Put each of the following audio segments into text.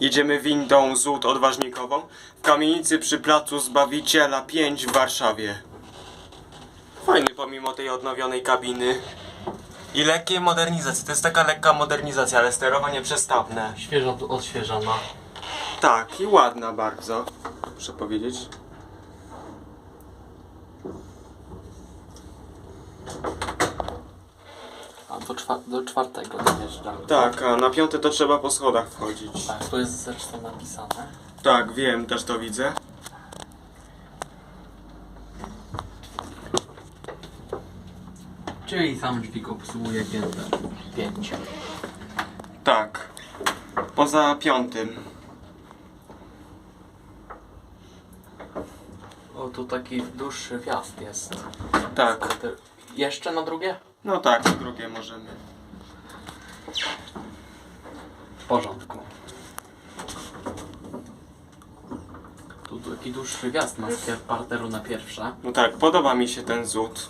Jedziemy windą Złód Odważnikową w kamienicy przy Placu Zbawiciela 5 w Warszawie. Fajny pomimo tej odnowionej kabiny. I lekkiej modernizacji. To jest taka lekka modernizacja, ale sterowanie przestawne. Świeżo odświeżona. Tak, i ładna bardzo. Muszę powiedzieć. A do, czwa- do czwartego dojeżdża. Tak, a na piąte to trzeba po schodach wchodzić. Tak, tu jest zresztą napisane. Tak, wiem, też to widzę. Czyli sam dźwig obsługuje piętę. Pięć. Tak. Poza piątym. O, tu taki dłuższy wjazd jest. Tak. Jeszcze na drugie? No tak, drugie możemy. W porządku. Tu taki dłuższy wjazd ma z pier- parteru na pierwsze. No tak, podoba mi się ten zód.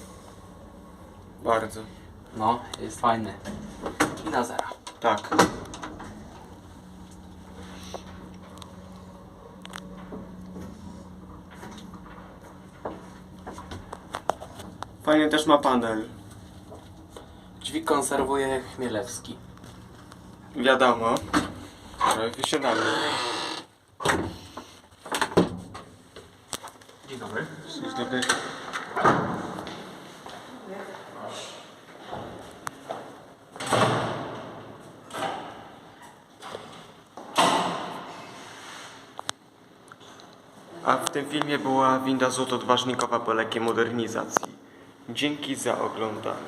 Bardzo. No, jest fajny. I na zera. Tak. Fajnie też ma panel. Dźwig konserwuje Chmielewski. Wiadomo. Wysiadamy. Dzień dobry. Dzień dobry. A w tym filmie była winda złot odważnikowa po lekkiej modernizacji. Dzięki za oglądanie.